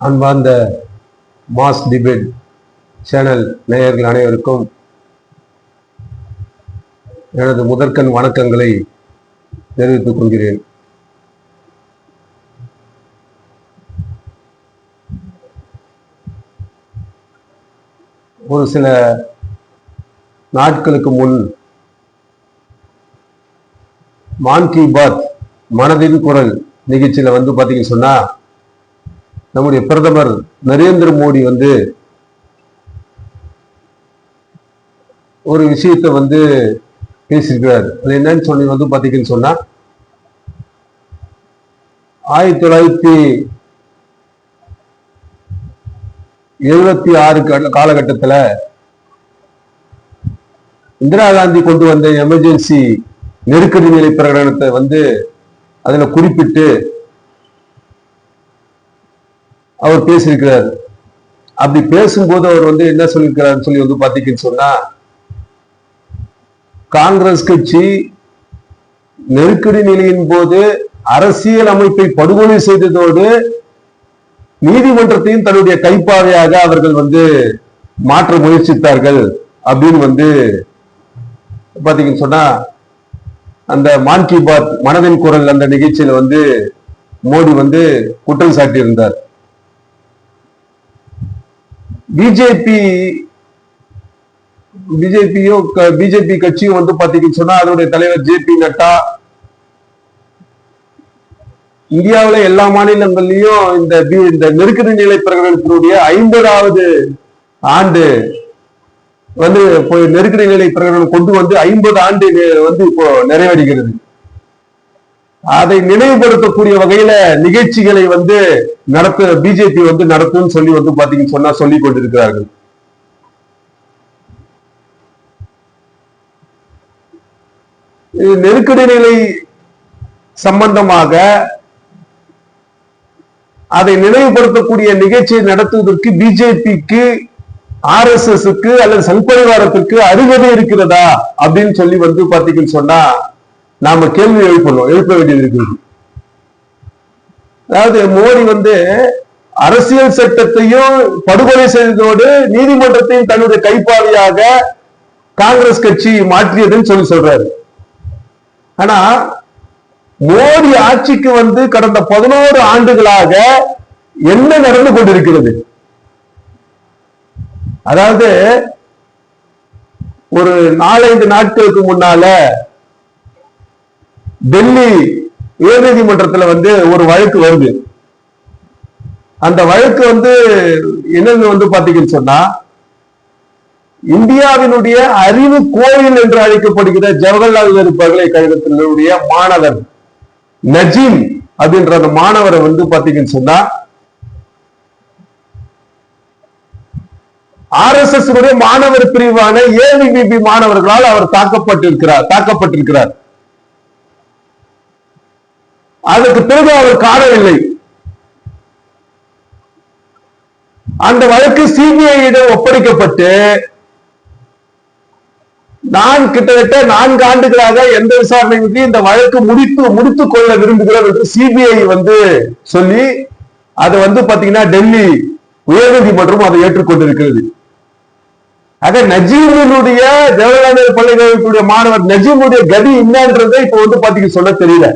அன்பார்ந்த mass debate channel நேயர்கள் அனைவருக்கும் எனது முதற்கண் வணக்கங்களை தெரிவித்துக் கொள்கிறேன். ஒரு சில நாட்களுக்கு முன் மான் கி பாத் மனதின் குரல் நிகழ்ச்சியில் வந்து பார்த்தீங்கன்னு சொன்னா நம்முடைய பிரதமர் நரேந்திர மோடி வந்து ஒரு விஷயத்தை வந்து பேசியிருக்கிறார். அது என்னன்னு சொல்லி வந்து பார்த்தீங்கன்னு சொன்னா ஆயிரத்தி தொள்ளாயிரத்தி எழுபத்தி ஆறு காலகட்டத்துல இந்திரா காந்தி கொண்டு வந்த எமர்ஜென்சி நெருக்கடி நிலை பிரகடனத்தை வந்து அதுல குறிப்பிட்டு அவர் பேசியிருக்கிறார். அப்படி பேசும்போது அவர் வந்து என்ன சொல்லியிருக்கிறார் சொல்லி வந்து பார்த்தீங்கன்னு சொன்னா காங்கிரஸ் கட்சி நெருக்கடி நிலையின் போது அரசியல் அமைப்பை படுகொலை செய்ததோடு நீதிமன்றத்தையும் தன்னுடைய கைப்பாவையாக அவர்கள் வந்து மாற்ற முயற்சித்தார்கள் அப்படின்னு வந்து பாத்தீங்கன்னு சொன்னா அந்த மான் கி பாத் மனதின் குரல் அந்த நிகழ்ச்சியில வந்து மோடி வந்து குற்றம் சாட்டியிருந்தார். பிஜேபி பிஜேபியோ பிஜேபி கட்சியும் வந்து பாத்தீங்கன்னு சொன்னா அதனுடைய தலைவர் ஜே பி நட்டா இந்தியாவில எல்லா மாநிலங்கள்லயும் இந்த இந்த நெருக்கடி நிலை பிரகடனத்தினுடைய ஐம்பதாவது ஆண்டு வந்து நெருக்கடி நிலை பிரகடனம் கொண்டு வந்து ஐம்பது ஆண்டு வந்து இப்போ நிறைவடைகிறது. அதை நினைவுபடுத்தக்கூடிய வகையில நிகழ்ச்சிகளை வந்து நடத்த பிஜேபி வந்து நடத்தும் சொல்லி வந்து பாத்தீங்கன்னு சொன்னா சொல்லி கொண்டிருக்கிறார்கள். நெருக்கடி நிலை சம்பந்தமாக அதை நினைவுபடுத்தக்கூடிய நிகழ்ச்சியை நடத்துவதற்கு பிஜேபிக்கு ஆர் எஸ் எஸ்க்கு அல்லது சங் பரிவாரத்திற்கு அருகதை இருக்கிறதா அப்படின்னு சொல்லி வந்து பாத்தீங்கன்னு சொன்னா நாம கேள்வி எழுப்பணும் எழுப்ப வேண்டியது இருக்கிறது அதாவது மோடி வந்து அரசியல் சட்டத்தையும் படுகொலை செய்ததோடு நீதிமன்றத்தையும் தன்னுடைய கைப்பாவையாக காங்கிரஸ் கட்சி மாற்றியதுன்னு சொல்லி சொல்றாரு. ஆனா மோடி ஆட்சிக்கு வந்து கடந்த பதினோரு ஆண்டுகளாக என்ன நடந்து கொண்டிருக்கிறது? அதாவது ஒரு நாலஞ்சு நாட்களுக்கு முன்னால டெல்லி உயர்நீதிமன்றத்துல வந்து ஒரு வழக்கு வருது. அந்த வழக்கு வந்து என்னன்னு வந்து பாத்தீங்கன்னு சொன்னா இந்தியாவினுடைய அறிவு கோயில் என்று அழைக்கப்படுகிற ஜவஹர்லால் நேரு பல்கலைக்கழகத்தினுடைய மாணவர் நஜீம் அப்படின்ற அந்த மாணவரை வந்து பாத்தீங்கன்னு சொன்னா ஆர் எஸ் எஸ் மாணவர் பிரிவான ஏவிபிபி மாணவர்களால் அவர் தாக்கப்பட்டிருக்கிறார் தாக்கப்பட்டிருக்கிறார். அதற்கு பிறகு அவர் காணவில்லை அந்த வழக்கு சிபிஐயிடம் ஒப்படைக்கப்பட்டு நான் கிட்டத்தட்ட நான்கு ஆண்டுகளாக எந்த விசாரணைக்கு இந்த வழக்கு முடித்து முடித்துக் கொள்ள விரும்புகிறோம் என்று சிபிஐ வந்து சொல்லி அதை வந்து பாத்தீங்கன்னா டெல்லி உயர்நீதிமன்றம் அதை ஏற்றுக்கொண்டிருக்கிறது. ஆக நஜீமுடைய ஜவஹர்லால் பல்கலைக்கழகத்துடைய மாணவர் நஜீமுடைய கதி என்னன்றதை இப்ப வந்து பாத்தீங்க சொல்ல தெரியல.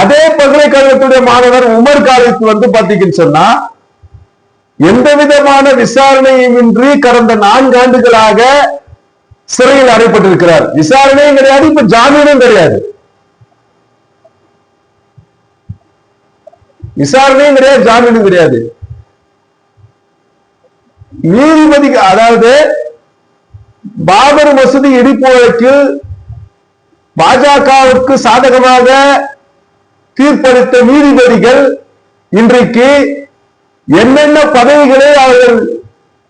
அதே பல்கலைக்கழகத்துடைய மாணவர் உமர் காலித் வந்து பாத்தீங்கன்னு சொன்னா எந்த விதமான விசாரணையுமின்றி கடந்த நான்கு ஆண்டுகளாக சிறையில் அடைப்பட்டிருக்கிறார். விசாரணையும் கிடையாது இப்ப ஜாமீனும் கிடையாது. விசாரணையும் கிடையாது ஜாமீனும் கிடையாது. நீதிபதி அதாவது பாபர் மசூதி இடிப்பு வழக்கில் பாஜகவுக்கு சாதகமாக தீர்ப்பளித்த நீதிபதிகள் இன்றைக்கு என்னென்ன பதவிகளை அவர்கள்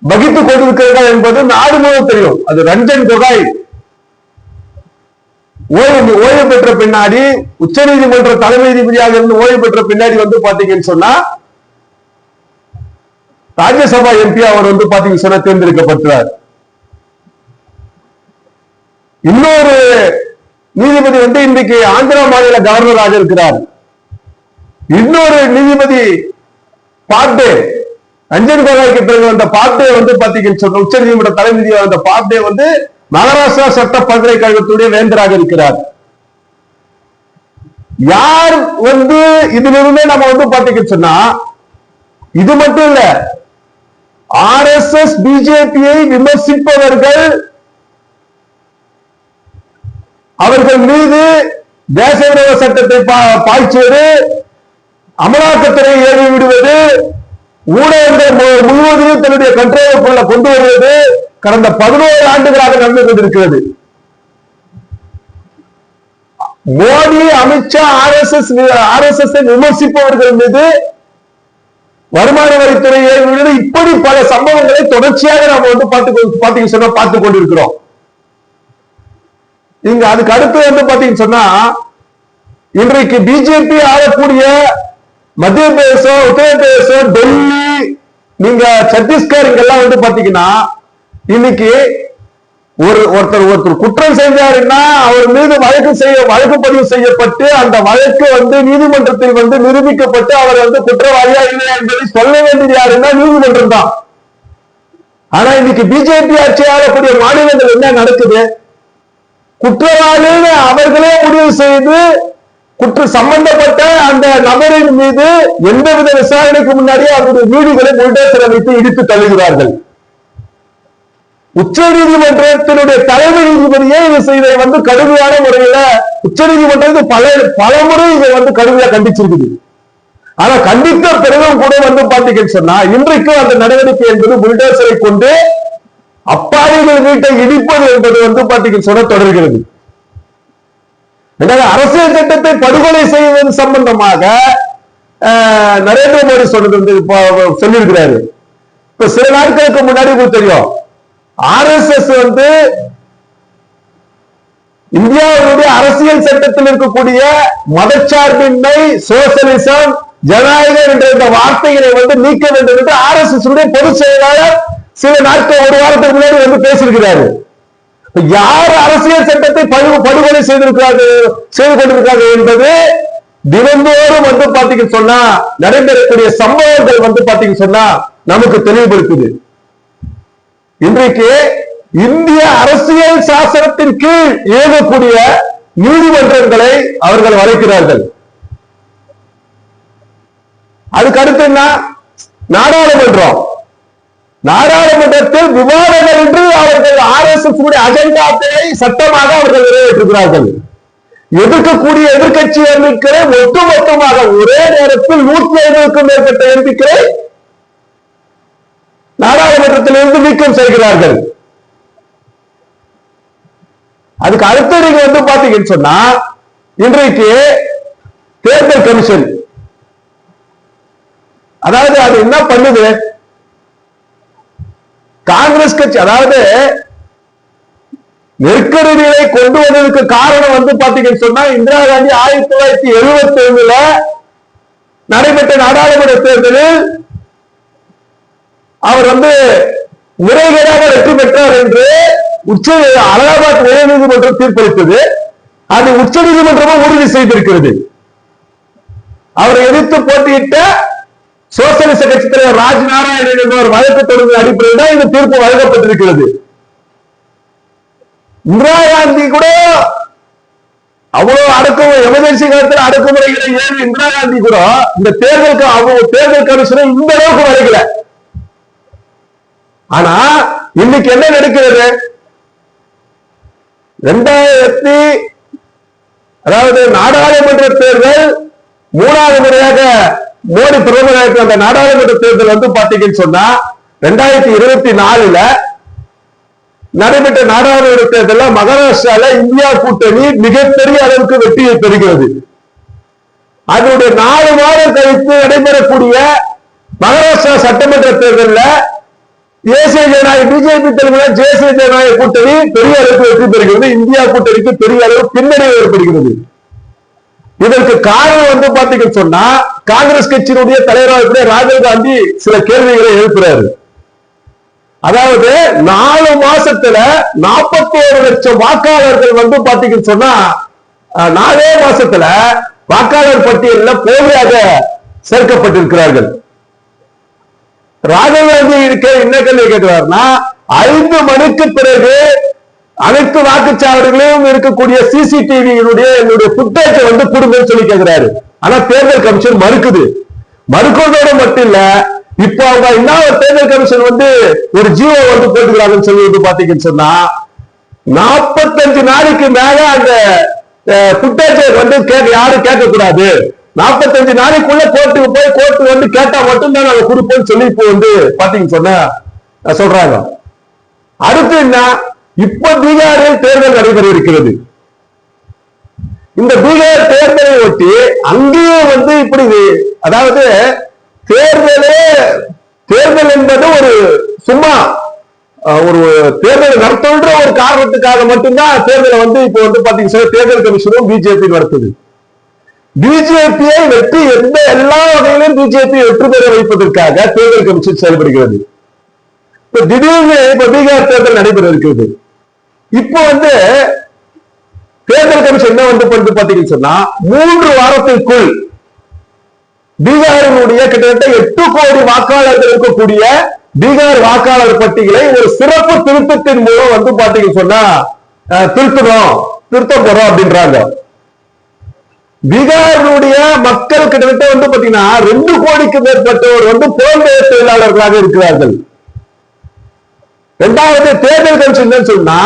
வகித்துக் கொண்டிருக்கிறார்கள் என்பது நாடு முழுவதும் தெரியும். அது ரஞ்சன் கொகாய். ஓய்வு ஓய்வு பெற்ற பின்னாடி உச்ச நீதிமன்ற தலைமை நீதிபதியாக இருந்து ஓய்வு பெற்ற பின்னாடி வந்து பாத்தீங்கன்னு சொன்னா ராஜ்யசபா எம்பி அவர் வந்து பாத்தீங்கன்னு சொன்னா தேர்ந்தெடுக்கப்பட்டார் இன்னொரு நீதிபதி வந்து இன்றைக்கு ஆந்திரா மாநில கவர்னராக இருக்கிறார். இன்னொரு நீதிபதி பாப்டே ரஞ்சன் கோகாய்க்கு பிறகு வந்த பாப்டே வந்து பாத்தீங்கன்னு சொன்ன உச்ச நீதிமன்ற தலைவிதியா வந்த பாப்டே வந்து மகாராஷ்டிரா சட்ட பல்கலைக்கழகத்துடைய வேந்தராக இருக்கிறார். யார் வந்து இதிலிருந்தே நம்ம வந்து பாத்தீங்கன்னு சொன்னா இது மட்டும் இல்ல ஆர் எஸ் எஸ் பிஜேபியை விமர்சிப்பவர்கள் அவர்கள் மீது தேச விரோத சட்டத்தை பா- பாய்ச்சுவது அமலாக்கத்துறை ஏவி விடுவது ஊடகங்கள் முழுவதும் முழுவதையும் தன்னுடைய கண்ட்ரோலுக்குள்ள கொண்டு வருவது கடந்த பதினோரு ஆண்டுகளாக நடந்து கொண்டிருக்கிறது. Modi Amit Shah R S S R S S விமர்சிப்பவர்கள் மீது வருமான வரித்துறை ஏவி இப்படி பல சம்பவங்களை தொடர்ச்சியாக நாம வந்து பார்த்து பாத்தீங்க சொன்னா பார்த்து கொண்டிருக்கிறோம். இங்க அதுக்கு அடுத்து வந்து பாத்தீங்கன்னு சொன்னா இன்றைக்கு பிஜேபி ஆளக்கூடிய மத்திய பிரதேசம் உத்தரப்பிரதேசம் டெல்லி நீங்க சத்தீஸ்கர் இங்கெல்லாம் வந்து பாத்தீங்கன்னா இன்னைக்கு ஒரு ஒருத்தர் ஒருத்தர் குற்றம் செஞ்சாருன்னா அவர் மீது வழக்கு செய்ய வழக்கு பதிவு செய்யப்பட்டு அந்த வழக்கு வந்து நீதிமன்றத்தில் வந்து நிரூபிக்கப்பட்டு அவர் வந்து குற்றவாளியா இல்லை என்பதை சொல்ல வேண்டியது யாருன்னா நீதிமன்றம் தான். ஆனா இன்னைக்கு பிஜேபி ஆட்சி ஆளக்கூடிய மாநிலங்கள் என்ன நடக்குது? குற்றவாளின்னு அவர்களே முடிவு செய்து குற்ற சம்பந்தப்பட்ட அந்த நபரின் மீது எந்தவித விசாரணைக்கு முன்னாடியே அவருடைய வீடுகளை புல்டேசர் அமைத்து இடித்து தள்ளுகிறார்கள். உச்ச நீதிமன்றத்தினுடைய தலைமை நீதிபதியே இது இதை வந்து கடுமையான முறையில உச்ச நீதிமன்றம் பல பல முறை இதை வந்து கடுமையா கண்டிச்சிருக்குது. ஆனா கண்டித்த பிறகும் கூட வந்து பாத்தீங்கன்னு சொன்னா இன்றைக்கும் அந்த நடவடிக்கை என்பது புல்டேசரை கொண்டு அப்பாவிகள் வீட்டை இடிப்பது என்பது வந்து பாத்தீங்கன்னு சொன்னா தொடர்கிறது. எனவே அரசியல் சட்டத்தை படுகொலை செய்வது சம்பந்தமாக நரேந்திர மோடி சொன்னது வந்து இப்போ சொல்லியிருக்கிறாரு. இப்ப சில நாட்களுக்கு முன்னாடி உங்களுக்கு தெரியும் ஆர்எஸ்எஸ் வந்து இந்தியாவுடைய அரசியல் சட்டத்தில் இருக்கக்கூடிய மதச்சார்பின்மை சோசியலிசம் ஜனநாயகம் என்ற இந்த வார்த்தைகளை வந்து நீக்க வேண்டும் என்று ஆர்எஸ்எஸ் பொதுச் செயலாளர் சில நாட்கள் ஒரு வாரத்துக்கு முன்னாடி வந்து பேசியிருக்கிறாரு. யார் அரசியல் சட்டத்தை படு படுகொலை செய்திருக்கிறார்கள் செய்து கொண்டிருக்கிறார்கள் என்பது தினந்தோறும் வந்து பாத்தீங்க சொன்னா நடைபெறக்கூடிய சம்பவங்கள் வந்து பாத்தீங்க சொன்னா நமக்கு தெளிவுபடுத்துது. இன்றைக்கு இந்திய அரசியல் சாசனத்தின் கீழ் இயங்கக்கூடிய நீதிமன்றங்களை அவர்கள் வளைக்கிறார்கள் அதுக்கு அடுத்து என்ன? நாடாளுமன்றம். நாடாளுமன்றத்தில் விவாதங்கள் என்று அவர்கள் ஆர் எஸ் எஸ் அஜெண்டாக்களை சட்டமாக அவர்கள் நிறைவேற்றுகிறார்கள் எதிர்க்கக்கூடிய எதிர்கட்சி எண்ணிக்கை ஒட்டுமொத்தமாக ஒரே நேரத்தில் நூற்றி ஐம்பதுக்கும் மேற்பட்ட எண்ணிக்கை நாடாளுமன்றத்திலிருந்து நீக்கம் செய்கிறார்கள். அதுக்கு அடுத்து நீங்க வந்து பாத்தீங்கன்னு சொன்னா இன்றைக்கு தேர்தல் கமிஷன். அதாவது அது என்ன பண்ணுது? காங்கிரஸ் கட்சி அதாவது நெருக்கடிகளை கொண்டு வந்ததுக்கு காரணம் வந்து பாத்தீங்கன்னு சொன்னா இந்திரா காந்தி ஆயிரத்தி தொள்ளாயிரத்தி எழுபத்தி ஏழுல நடைபெற்ற நாடாளுமன்ற தேர்தலில் அவர் வந்து முறைகேடாக வெற்றி பெற்றார் என்று உச்ச அலகாபாத் உயர்நீதிமன்றம் தீர்ப்பளித்தது. அது உச்ச நீதிமன்றமும் உறுதி செய்திருக்கிறது. அவரை எதிர்த்து போட்டியிட்ட சோசியலிச கட்சி தலைவர் ராஜ் நாராயணன் என்பவர் வழக்கு தொடர்ந்த அடிப்படையில் தான் இந்த தீர்ப்பு வழங்கப்பட்டிருக்கிறது. இந்திரா காந்தி கூட அவ்வளவு அடக்கு எமர்ஜென்சி காலத்தில் அடக்குமுறைகளை ஏழு இந்திரா காந்தி கூட இந்த தேர்தலுக்கு அவங்க தேர்தல் கமிஷனை இந்த அளவுக்கு வரைக்கல ஆனா இன்னைக்கு என்ன நடக்கிறது? ரெண்டாயிரத்தி அதாவது நாடாளுமன்ற தேர்தல் மூணாவது முறையாக மோடி பிரதமராக அந்த நாடாளுமன்ற தேர்தல் வந்து பாத்தீங்கன்னு சொன்னா ரெண்டாயிரத்தி இருபத்தி நாலுல நடைபெற்ற நாடாளுமன்ற தேர்தலில் மகாராஷ்டிரால இந்தியா கூட்டணி மிகப்பெரிய அளவுக்கு வெற்றியை பெறுகிறது. அதனுடைய நாலு மாதம் கழித்து நடைபெறக்கூடிய மகாராஷ்டிரா சட்டமன்ற தேர்தலில் தேசிய ஜனநாயக பிஜேபி தலைமையில தேசிய ஜனநாயக கூட்டணி பெரிய அளவுக்கு வெற்றி பெறுகிறது. இந்தியா கூட்டணிக்கு பெரிய அளவு பின்னடைவு ஏற்படுகிறது. இதற்கு காரணம் வந்து பாத்தீங்கன்னு சொன்னா காங்கிரஸ் கட்சியினுடைய தலைவராக ராகுல் காந்தி சில கேள்விகளை எழுப்புறாரு. அதாவது நாலு மாசத்துல நாற்பத்தோரு லட்சம் வாக்காளர்கள் வந்து பாத்தீங்கன்னு சொன்னா அஹ், நாலே மாசத்துல வாக்காளர் பட்டியலில் போலியாக சேர்க்கப்பட்டிருக்கிறார்கள். ராகுல் காந்தி இருக்க என்ன கேள்வி கேட்கிறாருன்னா ஐந்து மணிக்கு பிறகு அனைத்து வாக்குச்சாவடிகளிலும் இருக்கக்கூடிய சிசிடிவியினுடைய என்னுடைய புட்டேஜை வந்து கொடுங்கன்னு சொல்லி கேட்கிறாரு ஆனா தேர்தல் கமிஷன் மறுக்குது. மறுக்கிறதோட மட்டும் இல்ல இப்போ அவங்க என்ன ஒரு தேர்தல் கமிஷன் வந்து ஒரு ஜீவோ வந்து போட்டுக்கிறாங்கன்னு சொல்லி வந்து பாத்தீங்கன்னு சொன்னா நாற்பத்தஞ்சு நாளைக்கு மேல அந்த புட்டேஜை வந்து கேட்க யாரும் கேட்க கூடாது நாற்பத்தஞ்சு நாளைக்குள்ள கோர்ட்டுக்கு போய் கோர்ட்டு வந்து கேட்டா மட்டும்தான் நாங்க கொடுப்போம்னு சொல்லி இப்போ வந்து பாத்தீங்கன்னு சொன்ன சொல்றாங்க. அடுத்து என்ன? இப்ப பீகாரில் தேர்தல் நடைபெற இருக்கிறது இந்த பீகார் தேர்தலை ஒட்டி அங்கேயும் வந்து இப்படி அதாவது தேர்தலே தேர்தல் என்பது ஒரு சும்மா ஒரு தேர்தல் நடத்துன்ற ஒரு காரணத்துக்காக மட்டும்தான் தேர்தலை வந்து இப்போ வந்து பாத்தீங்கன்னா தேர்தல் கமிஷனும் பிஜேபி நடத்துது. பிஜேபியை வெற்றி எந்த எல்லா வகையிலும் பிஜேபி வெற்றி பெற வைப்பதற்காக தேர்தல் கமிஷன் செயல்படுகிறது. இப்ப திடீர்னு இப்ப பீகார் தேர்தல் நடைபெற இருக்கிறது இப்போ வந்து தேர்தல் கமிஷன் என்ன வந்து பண்ணுது பாத்தீங்கன்னு சொன்னா மூன்று வாரத்திற்குள் பீகாரினுடைய கிட்டத்தட்ட எட்டு கோடி வாக்காளர்கள் இருக்கக்கூடிய பீகார் வாக்காளர் பட்டியலை ஒரு சிறப்பு திருத்தத்தின் மூலம் வந்து பாத்தீங்கன்னு சொன்னா அஹ், திருத்தணும் திருத்த போறோம் அப்படின்றாங்க. பீகாரினுடைய மக்கள் கிட்டத்தட்ட வந்து பாத்தீங்கன்னா ரெண்டு கோடிக்கு மேற்பட்டவர் வந்து புலம்பெயர் தொழிலாளர்களாக இருக்கிறார்கள். இரண்டாவது தேர்தல் கமிஷன் என்னன்னு சொன்னா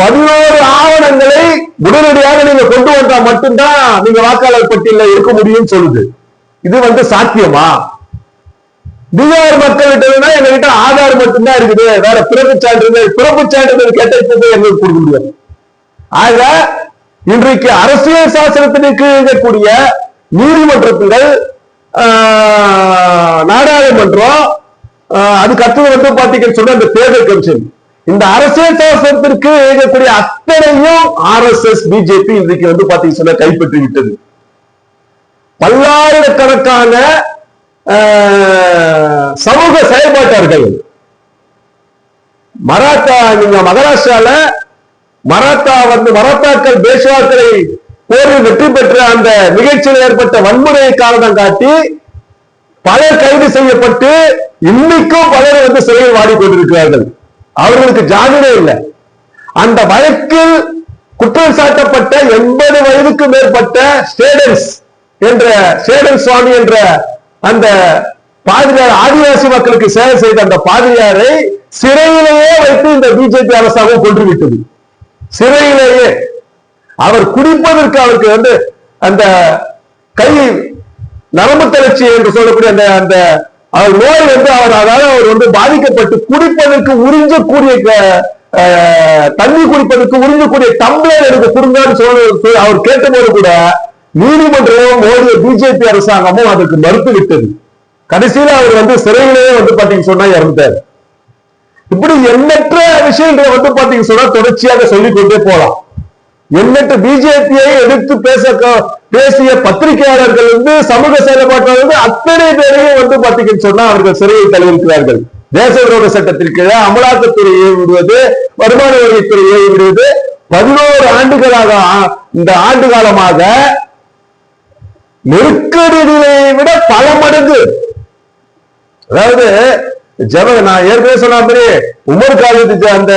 பதினோரு ஆவணங்களை உடனடியாக நீங்க கொண்டு வந்தா மட்டும்தான் நீங்க வாக்காளர் பட்டியல இருக்க முடியும்னு சொல்லுது. இது வந்து சாத்தியமா? பீகார் மக்கள்கிட்ட எங்ககிட்ட ஆதார் மட்டும்தான் இருக்குது. வேற பிறப்பு சான்றிதழ் பிறப்பு சான்றிதழ் கேட்ட இப்ப எங்களுக்கு கொடுக்க முடியாது. ஆக இன்றைக்கு அரசியல் சாசனத்திற்கு இருக்கக்கூடிய நீதிமன்றங்கள் நாடாளுமன்றம் அது அதுக்கு அடுத்தது வந்து பாத்தீங்கன்னு சொன்னா இந்த தேர்தல் கமிஷன். இந்த அரசியல் சாசனத்திற்கு இருக்கக்கூடிய அத்தனையும் ஆர் எஸ் எஸ் பிஜேபி இன்றைக்கு வந்து பாத்தீங்கன்னு சொன்னா கைப்பற்றி விட்டது. பல்லாயிரக்கணக்கான ஆஹ், சமூக செயல்பாட்டார்கள். மராத்தா நீங்க மகாராஷ்டிரால மராத்தா வந்து மராத்தாக்கள் பேஷ்வாக்களை போரில் வெற்றி பெற்ற அந்த நிகழ்ச்சியில் ஏற்பட்ட வன்முறையை காரணம் காட்டி பலர் கைது செய்யப்பட்டு இன்னைக்கும் பலர் வந்து சிறையில் வாடிக்கொண்டிருக்கிறார்கள். அவர்களுக்கு ஜாமீனே இல்லை. அந்த வழக்கில் குற்றம் சாட்டப்பட்ட எண்பது வயதுக்கு மேற்பட்ட ஸ்டேடன்ஸ் என்ற ஸ்டேடன் சுவாமி என்ற அந்த பாதிரியார் ஆதிவாசி மக்களுக்கு சேவை செய்த அந்த பாதிரியாரை சிறையிலேயே வைத்து இந்த பிஜேபி அரசாங்கம் கொன்றுவிட்டது. சிறையிலேயே. அவர் குடிப்பதற்கு அவருக்கு வந்து அந்த கை நரம்பு தளர்ச்சி என்று சொல்லக்கூடிய அந்த அந்த அவர் நோய் வந்து அவர் அதாவது அவர் வந்து பாதிக்கப்பட்டு குடிப்பதற்கு உறிஞ்சக்கூடிய தண்ணி குடிப்பதற்கு உறிஞ்சக்கூடிய டம்ளர் எனக்கு கொடுங்கன்னு சொல்ல அவர் கேட்டபோது கூட நீதிமன்றமும் மோடிய பிஜேபி அரசாங்கமும் அதற்கு மறுத்து விட்டது. கடைசியில அவர் வந்து சிறையிலேயே வந்து பாத்தீங்க சொன்னா இறந்தார் இப்படி எண்ணற்ற விஷயங்களை வந்து பாத்தீங்க சொன்னா தொடர்ச்சியாக சொல்லிக் கொண்டே போலாம் எண்ணற்ற பிஜேபியை எதிர்த்து பேச பேசிய பத்திரிகையாளர்கள் வந்து சமூக செயல்பாட்டாளர்கள் வந்து அத்தனை பேரையும் வந்து பாத்தீங்கன்னு சொன்னா அவர்கள் சிறையில் தழுவிருக்கிறார்கள் தேச விரோத சட்டத்திற்கு கீழே அமலாக்கத்துறையை விடுவது வருமான வரித்துறையை விடுவது பதினோரு ஆண்டுகளாக இந்த ஆண்டு காலமாக நெருக்கடிகளை விட பல மடங்கு. அதாவது ஜவ நான் ஏற்கனவே சொன்ன மாதிரி உமர் காலேஜ் அந்த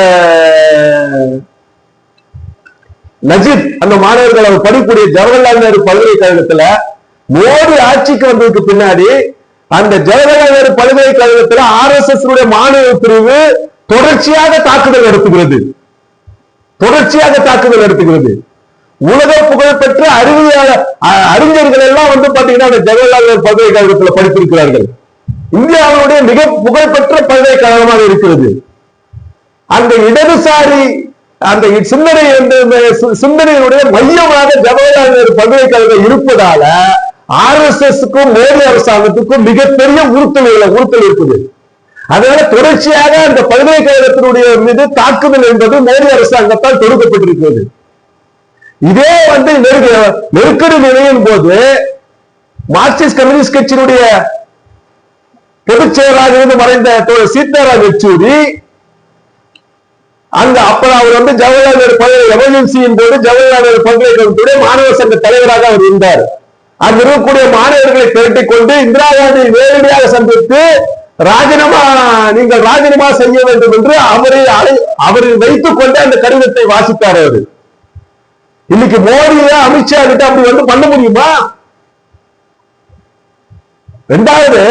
நஜித் அந்த மாணவர்கள் அவர் படிக்கக்கூடிய ஜவஹர்லால் நேரு பல்கலைக்கழகத்துல மோடி ஆட்சிக்கு வந்ததுக்கு பின்னாடி அந்த ஜவஹர்லால் நேரு பல்கலைக்கழகத்துல ஆர் எஸ் எஸ் மாணவ பிரிவு தொடர்ச்சியாக தாக்குதல் நடத்துகிறது. தொடர்ச்சியாக தாக்குதல் நடத்துகிறது. உலக புகழ்பெற்ற அறிவியல் அறிஞர்கள் எல்லாம் வந்து பாத்தீங்கன்னா அந்த ஜவஹர்லால் நேரு பல்கலைக்கழகத்துல படித்திருக்கிறார்கள். இந்தியாவுடைய மிக புகழ்பெற்ற பல்கலைக்கழகமாக இருக்கிறது. அந்த இடதுசாரி அந்த சிந்தனை என்ற இந்த சிந்தனையுடைய மையமாக ஜவஹர்லால் பல்கலைக்கழகம் இருப்பதால ஆர் எஸ் எஸ்க்கும் மோடி அரசாங்கத்துக்கும் மிகப்பெரிய உறுத்தல் உறுத்தல் இருக்குது. அதனால தொடர்ச்சியாக அந்த பல்கலைக்கழகத்தினுடைய மீது தாக்குதல் என்பது மோடி அரசாங்கத்தால் தொடுக்கப்பட்டிருக்கிறது. இதே வந்து நெருக்கடி நிலையின் போது மார்க்சிஸ்ட் கம்யூனிஸ்ட் கட்சியினுடைய பொதுச் செயலராக இருந்து மறைந்த சீதாராம் யெச்சூரி அங்க அப்ப அவர் வந்து ஜவஹர்லால் நேரு பல்கலை எமர்ஜென்சியின் போது ஜவஹர்லால் நேரு பல்கலைக்கழகத்துடைய மாணவர் சங்க தலைவராக அவர் இருந்தார். அங்க இருக்கக்கூடிய மாணவர்களை திரட்டிக் கொண்டு இந்திரா காந்தி நேரடியாக சந்தித்து ராஜினாமா நீங்கள் ராஜினாமா செய்ய வேண்டும் என்று அவரை அழை- அவரை வைத்துக் கொண்டு அந்த கடிதத்தை வாசித்தார் அவரு. இன்னைக்கு மோடிய அமித்ஷா கிட்ட அப்படி வந்து பண்ண முடியுமா? ரெண்டாவது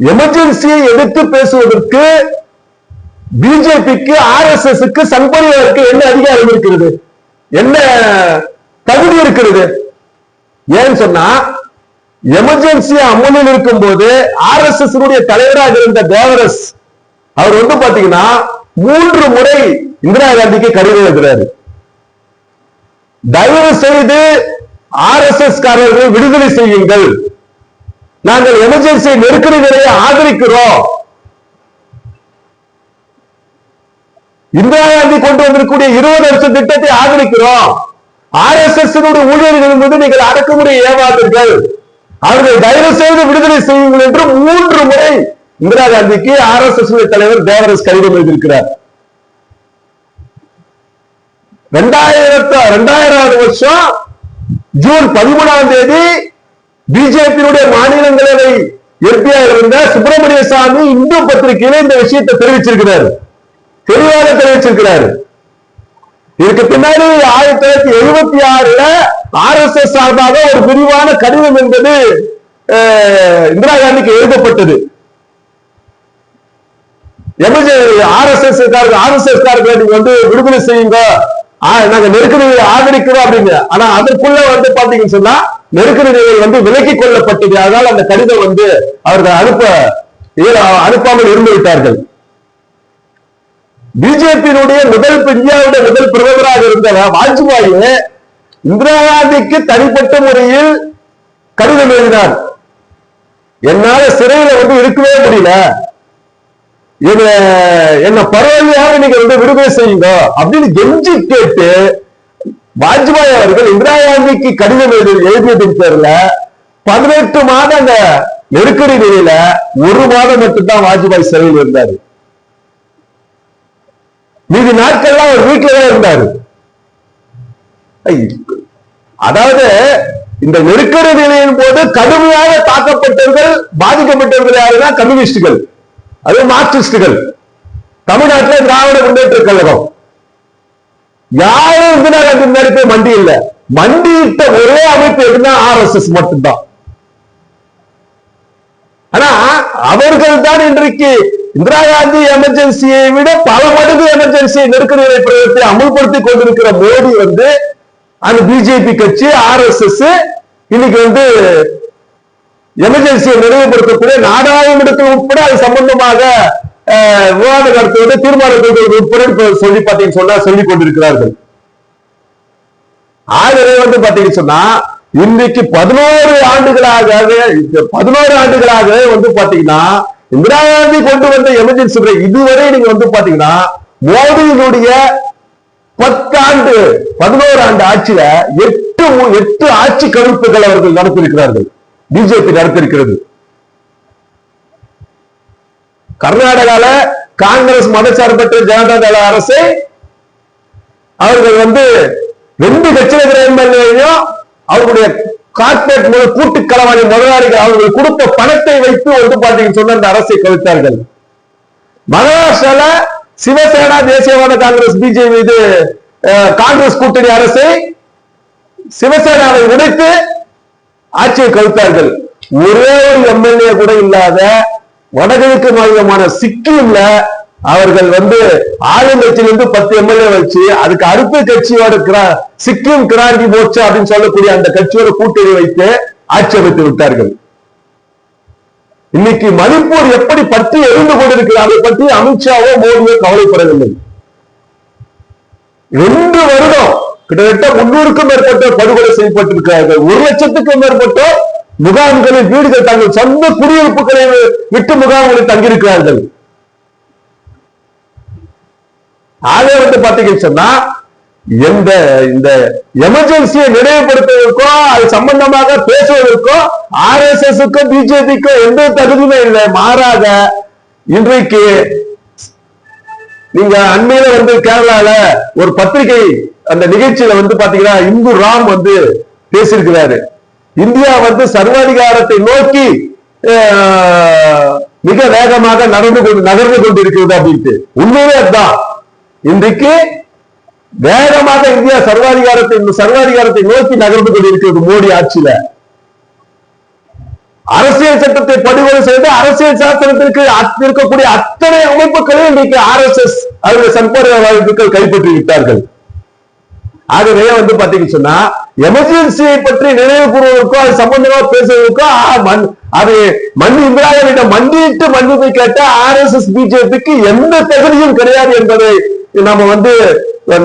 எமர்ஜென்சியை எடுத்து பேசுவதற்கு பிஜேபிக்கு ஆர் எஸ் எஸ் க்கு சங்பரிவாருக்கு என்ன அதிகாரம் இருக்கிறது? என்ன தகுதி இருக்கிறது? ஏன்னு சொன்னா எமர்ஜென்சி அமலில் இருக்கும் போது ஆர் எஸ் எஸ் தலைவராக இருந்த தேவரஸ் அவர் வந்து பாத்தீங்கன்னா மூன்று முறை இந்திரா காந்திக்கு கடிதம் எழுதுறாரு. தயவு செய்து ஆர் எஸ் எஸ் காரர்கள் விடுதலை செய்யுங்கள். நாங்கள் எமர்ஜென்சி நெருக்கடி நிலையை ஆதரிக்கிறோம். இந்திரா காந்தி கொண்டு வந்திருக்கக்கூடிய இருபது வருஷம் திட்டத்தை ஆதரிக்கிறோம். ஆர் எஸ் எஸ் ஊழியர்கள் மீது நீங்கள் அடக்குமுறை ஏமாந்தீர்கள் அவர்களை தயவு செய்து விடுதலை செய்யுங்கள் என்று மூன்று முறை இந்திரா காந்திக்கு ஆர் எஸ் எஸ் தலைவர் தேவரஸ் கடிதம் எழுதியிருக்கிறார். ரெண்டாயிரத்து ரெண்டாயிரம் வருஷம் ஜூன் பதிமூணாம் தேதி பிஜேபியினுடைய மாநிலங்களவை எம்பியா இருந்த சுப்பிரமணிய சாமி இந்து பத்திரிகையில இந்த விஷயத்தை தெரிவிச்சிருக்கிறார். தெளிவாக தெரிவிச்சிருக்கிறார் இதுக்கு பின்னாடி ஆயிரத்தி தொள்ளாயிரத்தி எழுபத்தி ஆறுல ஆர் எஸ் எஸ் சார்பாக ஒரு விரிவான கடிதம் என்பது இந்திரா காந்திக்கு எழுதப்பட்டது. R S S R S S காரர்களை நீங்க வந்து விடுதலை செய்யுங்க. ஆ, நாங்க நெருக்கடி ஆதரிக்கிறோம் அப்படிங்க ஆனா அதற்குள்ள வந்து பாத்தீங்கன்னு சொன்னா நெருக்கடி வந்து விலக்கிக் கொள்ளப்பட்டது. அதனால அந்த கடிதம் வந்து அவர்கள் அனுப்ப இதில் அனுப்பாமல் இருந்து விட்டார்கள் பிஜேபியினுடைய முதல் இந்தியாவுடைய முதல் பிரதமராக இருந்தவர் வாஜ்பாயி இந்திரா காந்திக்கு தனிப்பட்ட முறையில் கடிதம் எழுதினார். என்னால சிறையில வந்து இருக்கவே முடியல. என்ன என்ன பரவாயில்லையாக நீங்க வந்து விடுதலை செய்யுங்க அப்படின்னு கெஞ்சி கேட்டு வாஜ்பாய் அவர்கள் இந்திரா காந்திக்கு கடிதம் எழுதி எழுதியதின் பேர்ல பதினெட்டு மாதம் அந்த நெருக்கடி நிலையில ஒரு மாதம் மட்டும்தான் வாஜ்பாய் சிறையில் இருந்தாரு. மீதி நாட்கள்லாம் அவர் வீட்டில் தான் இருந்தாரு. அதாவது இந்த நெருக்கடி நிலையின் போது கடுமையாக தாக்கப்பட்டவர்கள் பாதிக்கப்பட்டவர்கள் யாருன்னா கம்யூனிஸ்டுகள். அது மார்க்சிஸ்டுகள். தமிழ்நாட்டில் திராவிட முன்னேற்ற கழகம். யாரும் இந்திரா காந்தி முன்னாடி போய் மண்டி இல்லை. மண்டியிட்ட ஒரே அமைப்பு எதுனா ஆர் எஸ் எஸ் மட்டும்தான். ஆனா அவர்கள் தான் இன்றைக்கு இந்திரா காந்தி எமர்ஜென்சியை விட பல மடங்கு எமர்ஜென்சி நெருக்கடி நிலை பிரயோகத்தை அமுல்படுத்தி கொண்டிருக்கிற மோடி வந்து அந்த பிஜேபி கட்சி ஆர் எஸ் எஸ் இன்னைக்கு வந்து எமர்ஜென்சியை நிறைவுபடுத்தக்கூடிய நாடாளுமன்றத்தில் உட்பட அது சம்பந்தமாக அஹ், விவாதம் நடத்துவது தீர்மானம் உட்பட சொல்லி பாத்தீங்கன்னு சொன்னா சொல்லிக் கொண்டிருக்கிறார்கள். ஆகவே வந்து பாத்தீங்கன்னு சொன்னா இன்னைக்கு பதினோரு ஆண்டுகளாகவே பதினோரு ஆண்டுகளாகவே வந்து பாத்தீங்கன்னா இந்திரா காந்தி கொண்டு வந்த எமர்ஜென்சி பிரேக் இதுவரை நீங்க வந்து பாத்தீங்கன்னா மோடியினுடைய பத்தாண்டு பதினோரு ஆண்டு ஆட்சியில எட்டு எட்டு ஆட்சி கவிழ்ப்புகள் அவர்கள் நடத்திருக்கிறார்கள் பிஜேபி நடத்திருக்கிறது கர்நாடகால காங்கிரஸ் மதச்சார்பற்ற ஜனதா தள அரசை அவர்கள் வந்து ரெண்டு கட்சியில எம்எல்ஏயும் அவர்களுடைய கார்பரேட் முதல் கூட்டு களவாணி முதலாளிகள் அவர்கள் கொடுத்த பணத்தை வைத்து வந்து பாத்தீங்கன்னு சொன்ன அந்த அரசை கவிழ்த்தார்கள் மகாராஷ்டிரால சிவசேனா தேசியவாத காங்கிரஸ் பிஜேபி இது காங்கிரஸ் கூட்டணி அரசை சிவசேனாவை உடைத்து ஆட்சியை கவிழ்த்தார்கள் ஒரே ஒரு எம்எல்ஏ கூட இல்லாத வடகிழக்கு மாநிலமான சிக்கிம்ல அவர்கள் வந்து ஆளுங்கட்சியிலிருந்து பத்து எம்எல்ஏ வச்சு அதுக்கு அடுத்த கட்சியோட கிரா- சிக்கிம் கிராந்தி மோர்ச்சா அப்படின்னு சொல்லக்கூடிய அந்த கட்சியோட கூட்டணி வைத்து ஆட்சேபித்து விட்டார்கள். இன்னைக்கு மணிப்பூர் எப்படி பற்றி எழுந்து கொண்டிருக்கிறது அதை பற்றி அமித்ஷாவோ மோடியோ கவலைப்படவில்லை. ரெண்டு வருடம் கிட்டத்தட்ட முன்னூறுக்கும் மேற்பட்ட படுகொலை செய்யப்பட்டிருக்கிறார்கள். ஒரு லட்சத்துக்கும் மேற்பட்ட முகாம்களில் வீடுகள் தங்கள் சொந்த குடியிருப்புகளை விட்டு முகாம்களில் தங்கியிருக்கிறார்கள். ஆகவே வந்து பாத்தீங்கன்னு சொன்னா எந்த இந்த எமர்ஜென்சியை நினைவுபடுத்துவதற்கோ அது சம்பந்தமாக பேசுவதற்கோ ஆர் எஸ் எஸ் பிஜேபிக்கும் எந்த தகுதியுமே இல்லை. மாறாக இன்றைக்கு நீங்க அண்மையில வந்து கேரளால ஒரு பத்திரிகை அந்த நிகழ்ச்சியில வந்து பாத்தீங்கன்னா இந்து ராம் வந்து பேசியிருக்கிறாரு. இந்தியா வந்து சர்வாதிகாரத்தை நோக்கி அஹ், மிக வேகமாக நடந்து கொண்டு நகர்ந்து கொண்டிருக்கிறது அப்படின்ட்டு. உண்மையே அதுதான். இன்றைக்கு வேகமாக இந்தியா சர்வாதிகாரத்தை இந்த சர்வாதிகாரத்தை நோக்கி நகர்ந்து கொண்டிருக்கிறது மோடி ஆட்சியில. அரசியல் சட்டத்தை படுகொலை செய்து அரசியல் சாசனத்திற்கு இருக்கக்கூடிய அத்தனை அமைப்புகளையும் இன்றைக்கு ஆர் எஸ் எஸ் அவருடைய சம்பிரதாயவாதிகள் கைப்பற்றி விட்டார்கள். ஆகவே வந்து பாத்தீங்கன்னு சொன்னா எமர்ஜென்சியை பற்றி நினைவு கூறுவதற்கோ அது சம்பந்தமா பேசுவதற்கோ அது மண் இந்திராவிடம் மண்டியிட்டு மன்னிப்பை கேட்ட ஆர் எஸ் எஸ் பிஜேபிக்கு எந்த தகுதியும் கிடையாது என்பதை நம்ம வந்து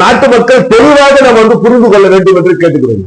நாட்டு மக்கள் தெளிவாக நம்ம வந்து புரிந்து கொள்ள வேண்டும் என்று கேட்டுக்கிறோம்.